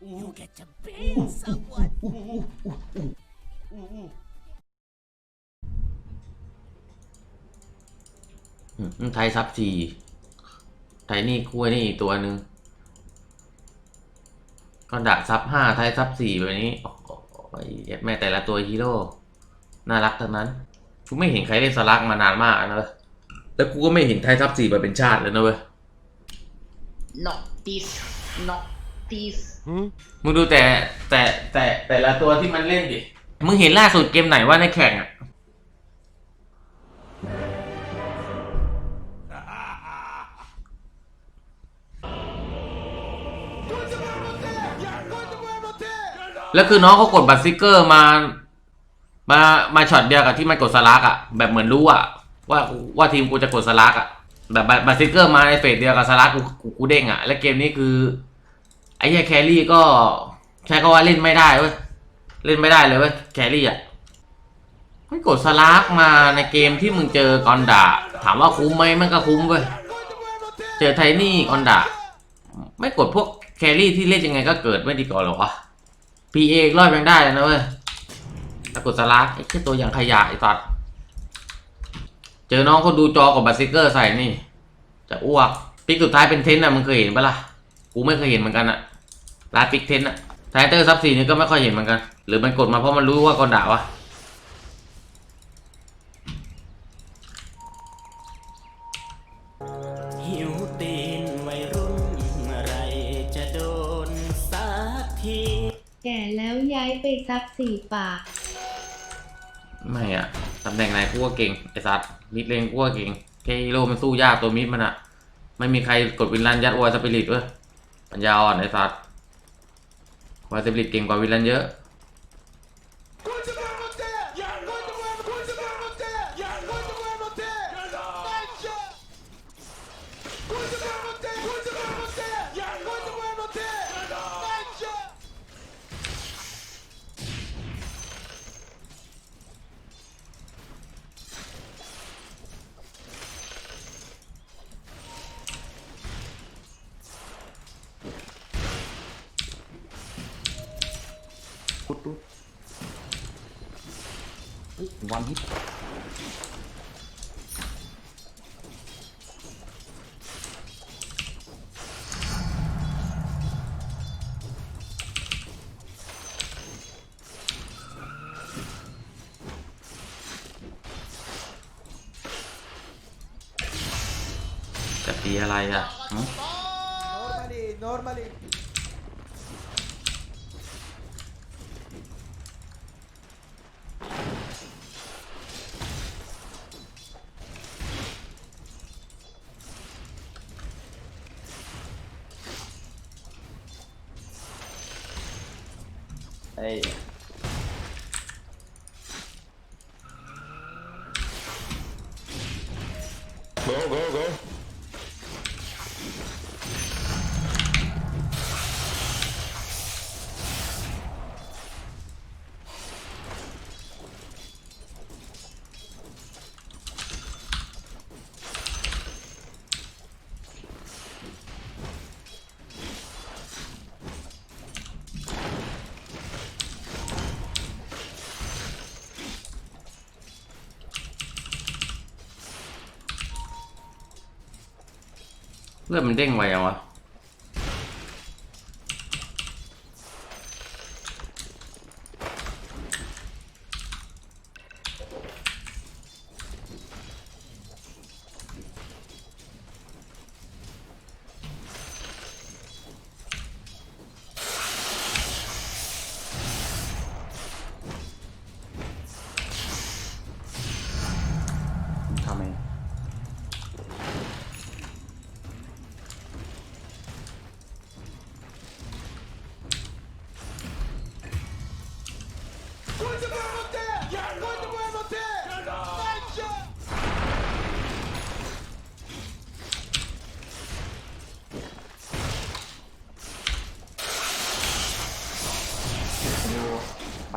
You get to bang someone. อืมไทยซับสี่ไทยนี่กล้วยนี่อีกตัวหนึ่งก็ดักซับห้าไทยซับสี่แบบนี้โอ้โหแม่แต่ละตัวฮีโร่น่ารักทั้งนั้นกูไม่เห็นใครเล่นสลักมานานมากนะเว้ยแล้วกูก็ไม่เห็นไทยซับสี่มาเป็นชาติเลยนะเว้ย not this not this มึงดูแต่แต่แต่แต่ละตัวที่มันเล่นดิ มึงเห็นล่าสุดเกมไหนว่าในแข่งอะ แล้วคือน้องเขากดบัตรสติกเกอร์มา มามาช็อตเดียวกับที่มันกดสลักอะ แบบเหมือนรู้อะ ว่าว่าทีมกูจะกดสลักอะแบบบัตรบัตรสติกเกอร์มาในเฟสเดียวกับสลักกูกูกูเด้งอะ แล้วเกมนี้คือ ไอ้เหี้ยแครี่ก็ใช้คำว่าเล่นไม่ได้เว้ย เล่นไม่ได้เลยเว้ยแครี่อะไม่กดสลักมาในเกมที่มึงเจอกอนดาถามว่าคุ้มไหมมันก็คุ้มเว้ย เจอไทนี่กอนดาไม่กดพวกแครี่ที่เล่นยังไงก็เกิดไม่ดีก่อนหรอวะพีเอกรอบยังได้เลยนะเว้ยแต่กดสลักไอ้แค่ตัวอย่างขยะไอ้สัตว์เจอน้องคนดูจอกับบัตรสติเกอร์ใส่นี่ จะอ้วกปิกสุดท้ายเป็นเทนต์อะมึงเคยเห็นปะล่ะ กูไม่เคยเห็นเหมือนกันอะ ร้านปิกเทนอะไทเตอร์ซับสี่นี่ก็ไม่ค่อยเห็นเหมือนกัน หรือมันกดมาเพราะมันรู้ว่ากอนด่าวะหิวตีนวัยรุ่นเมื่อไรจะโดนสักทีแก่แล้วย้ายไปซักสี่ปากไม่อะตำแหน่งไหนกูก็เก่งไอ้สัตว์มิดเลนกูก็เก่งแค่ฮีโร่มันสู้ยากตัวมิดมันอะไม่มีใครกดวินลันยัดวอยสปิริตเว้ยปัญญาอ่อนไอ้สัตว์ วอยสปิริตเก่งกว่าวินลันเยอะ วันฮิตจะตีอะไรอะหึ Normally, normally. ไอ้ เลือดมันเด้งไวยังวะ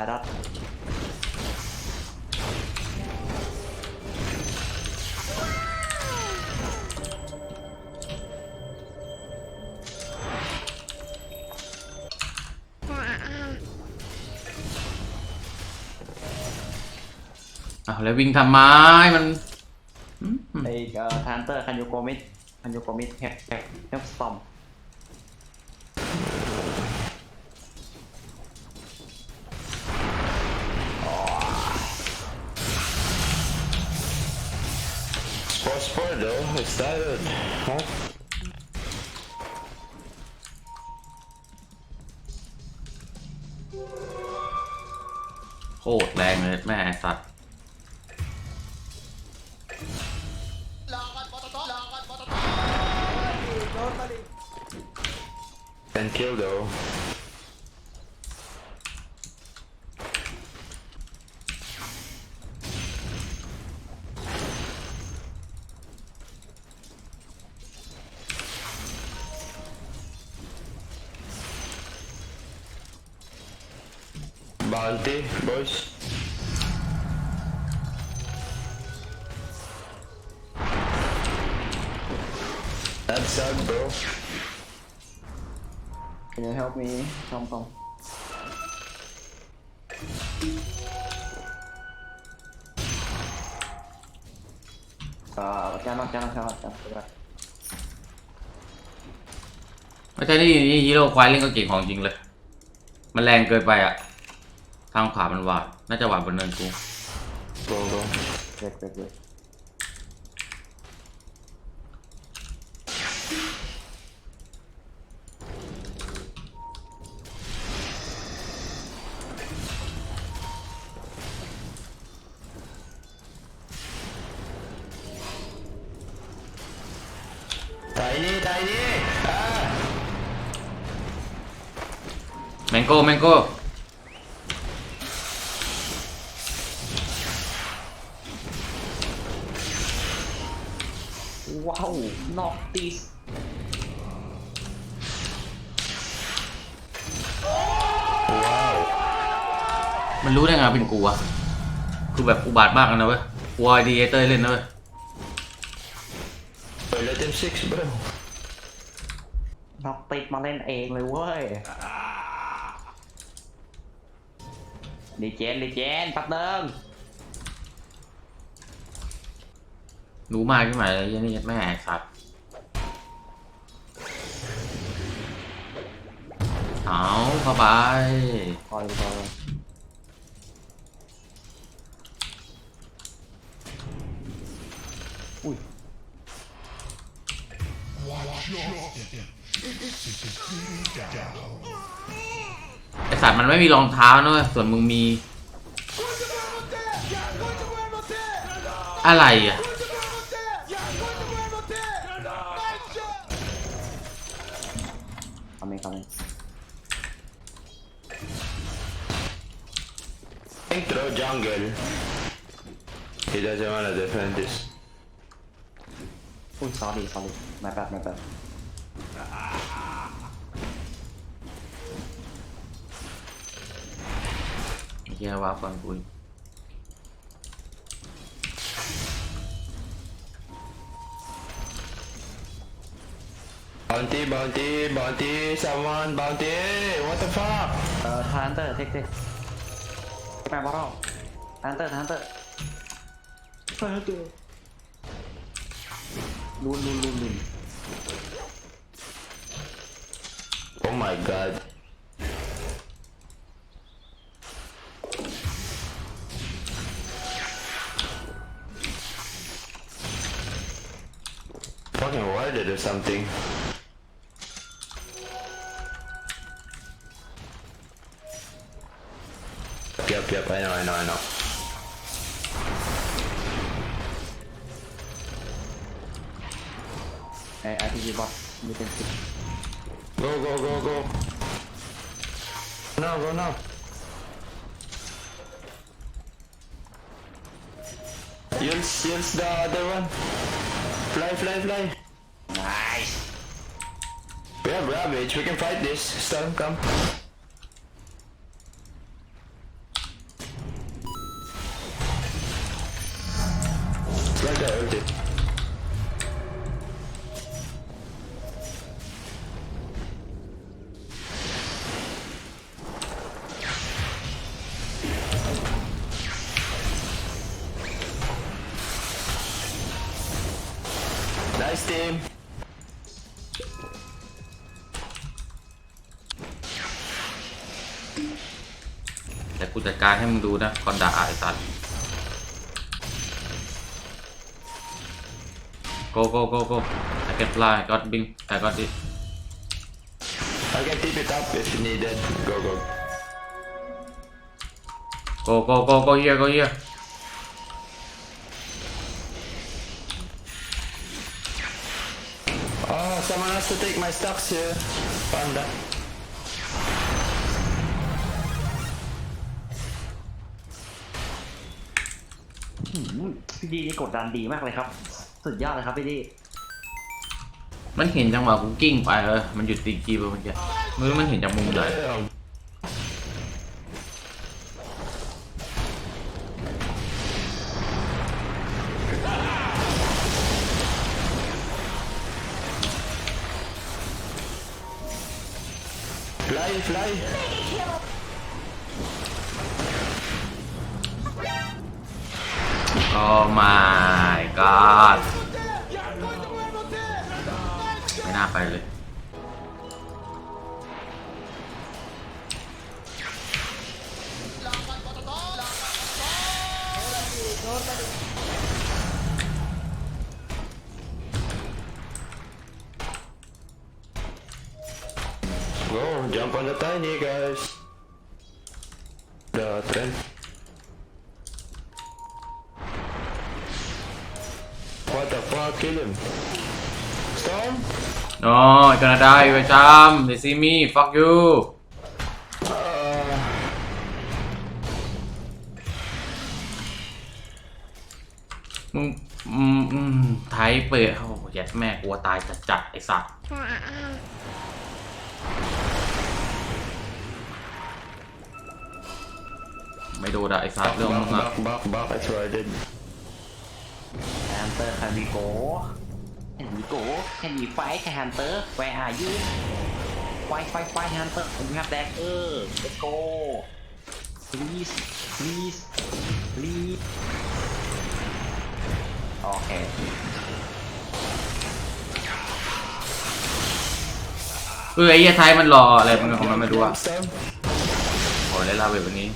ายรัดอ้าวแล้ววิ่งทำไมมันไอ้เอ่อทนเตอร์คันโยโกมิดคันโยโกมิดแฮกแฮกแฮกซ่อม sport though, it started. Huh? นนอกจานนอกจานนอกไม่ใช่นี่นี่ฮีโร่ควายเล่นก็เก่งของจริงเลย มันแรงเกินไปอะ ทางขวามันหวาด น่าจะหวาดบนเนินกู Go, go. เด็กเด็กเด็ก Tiny, tiny! Ah! แมงโก้แมงโก้ ว้าวนอกติสมันรู้ได้ไงเป็นกูอะคือแบบอุบาทมากเลยนะเว้ยกูไอดีเตอร์เล่นนะเว้ย Oh, let him six, bro. นอกติดมาเล่นเองเลยเว้ยดีเจนดีเจนแป๊บนึง รู้มากขึ้นมาเลยยันนี่แม่ไอ้สัตว์เอาเข้าไปคอยคอยอุ้ยไอสัตว์มันไม่มีรองเท้านะเว้ยส่วนมึงมี อะไรอะ คำนี้คำนี้ Think throw jungle. He doesn't wanna defend this. อุ้ย sorry sorry ไม่แป๊บไม่แ Bounty, bounty, bounty, someone, bounty! What the fuck? เอ่อทานเตอร์เทคเทคแมนบอลทานเตอร์ทานเตอร์ทานเตอร์ลุนลุนลุนลุน Oh my god. Fucking warded or something. yep, I know, I know, I know. Hey, I think you lost. You can see. Go, go, go, go. No, go now. Use, use the other one. Fly, fly, fly. Nice. We have ravage. We can fight this. Storm, come. Team. แต่กูจัดการให้มึงดูนะคอนดาไอสัตว์ go go go go I can fly I got bing I got it I can tip it up if needed. Go, go. go go go go here go here Oh, someone has to take my stocks here. Panda. หืมพี่ดีนี่กดดันดีมากเลยครับ สุดยอดเลยครับพี่ดีมันเห็นจังหวะกูกิ้งไปเออมันหยุดตีกีไปเมื่อกี้มือมันเห็นจากมุมไหน Damn. Fly, fly. โอ้ my god ไม่น่าไปเลย Go, jump on the tiny guys. The trend. What the fuck? Kill him. Storm? No you're gonna die you jump they see me fuck you Uh, มึงอืมอืมไทยเปิดโอ้โหยัดแม่กลัวตายจัดจัดๆไอสัตว์ ไม่โดนอะไอสัตว์เรื่องมึ back, งอะ back, back, back. That's what I did. แฮนเตอร์คันวีโกแฮนวีโกแฮนวีไฟแฮนเตอร์ where are you ไฟไฟไฟแฮนเตอร์ you have that เออ let's go please please please โอเค เออไอ้เหี้ยไทยมันรออะไรมันของมันไม่รู้อะ Storm? โอ้ยได้ลาเวลวันนี้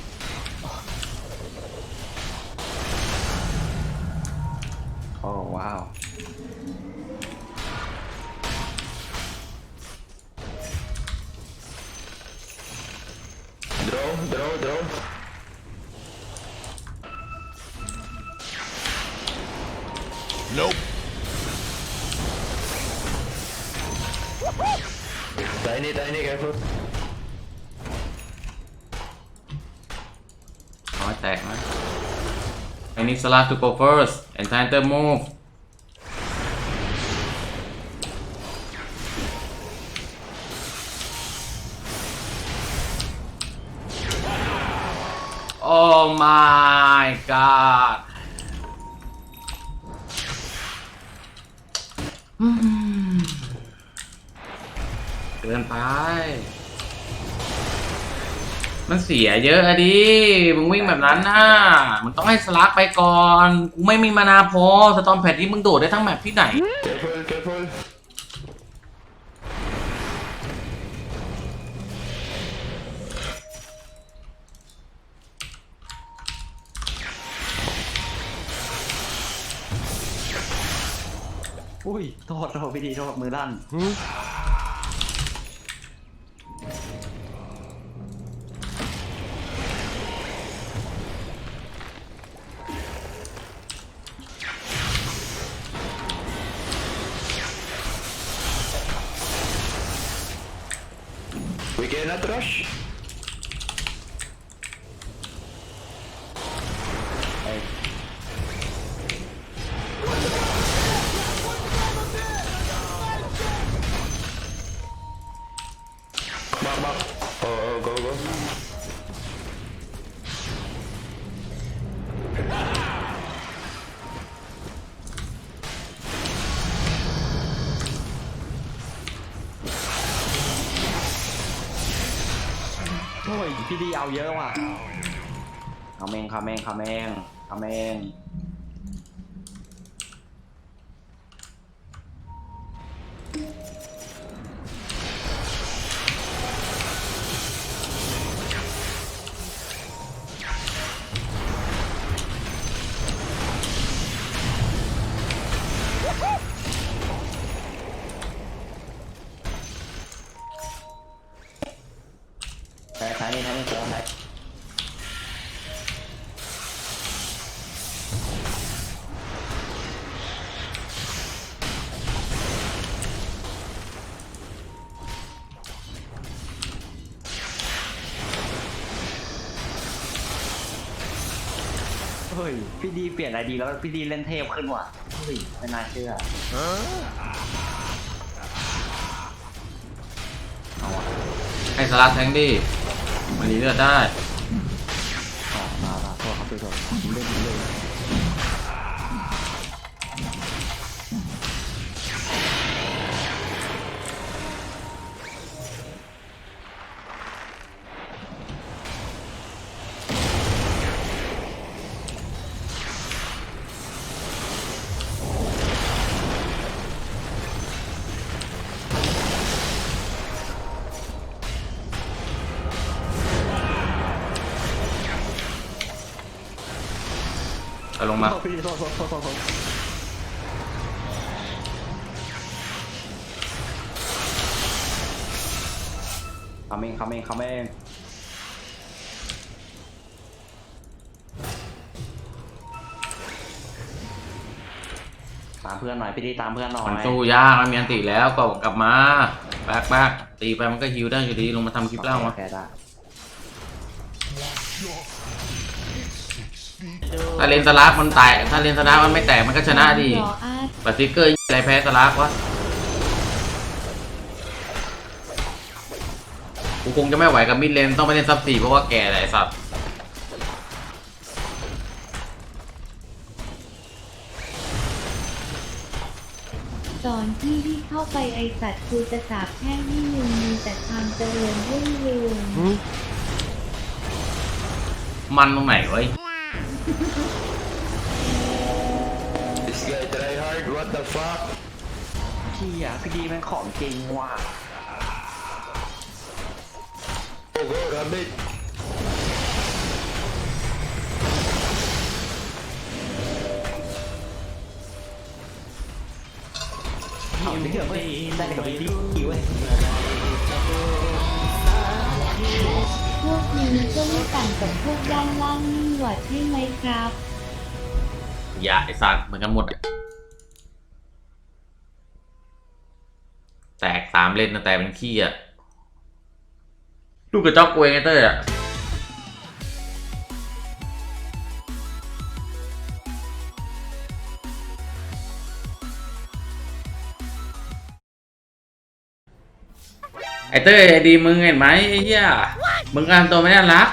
โอ้ว้าว Draw, draw, draw. Nope. Tiny, tiny, careful. น้อยแตกนะ I need Salah to go first and Tinder move Oh my god เกินไป มันเสียเยอะอะดิ มึงวิ่งแบบนั้นน่ะมึงต้องให้สลักไปก่อน กูไม่มีมานาพอ สตอมแพดที่มึงโดดได้ทั้งแมปที่ไหน Careful, careful. อุ้ยโทษโทษพี่ดีโทษมือลั่น พี่ดีเอาเยอะว่ะเอาแมงคาแมงคาแมงคาแมง ยพี่ดีเปลี่ยนไอดีแล้วพี่ดีเล่นเทพขึ้นว่ะเฮ้ยไม่น่าเชื่อเอาว่ะให้สลักแทงดิมันรีเลือดได้อ๋อมามาโทษครับพี่โทษ งมา พี่โทษโทษโทษโทษโทษคำเองคำเองคำเองตามเพื่อนหน่อยพี่ดีตามเพื่อนหน่อยมันสู้ยากมันมีอันติแล้วก็กลับมาแบกแบกตีไปมันก็ฮิวได้อยู่ดีลงมาทำคลิปเล่ามาแกได้ ถ้าเลนสลักมันแตกถ้าเลนสลักมันไม่แตกมันก็ชนะดิรออาร์ตบัตรซิกเกอร์อะไรแพ้สลักวะกูคงจะไม่ไหวกับมิดเลนต้องไปเล่นซับสี่เพราะว่าแก่แหละไอ้สัตว์ตอนที่ที่เข้าไปไอสัตว์กูจะสาบแช่งให้มึงมีแต่ความเจริญรุ่งเรืองมันตรงไหนวะ This guy try hard, what the fuck? พี่อะพี่ดีแม่งของจริงว่ะ Go, go, rabbit. เอาเรื่องเว้ยได้กับพี่ดีเว้ย พวกนี้ก็ไม่ต่างกับพวกด้านล่างนี่หวัดใช่ไหมครับ อย่าไอ้สัตว์เหมือนกันหมด แตกสามเลนนะแต่เป็นขี้อะลูกกระจอกกูเองไอ้เต้ยอะไอ้เต้ยดีมึงเห็นไหมไอ้เหี้ย มึงการตัวไม่น่ารัก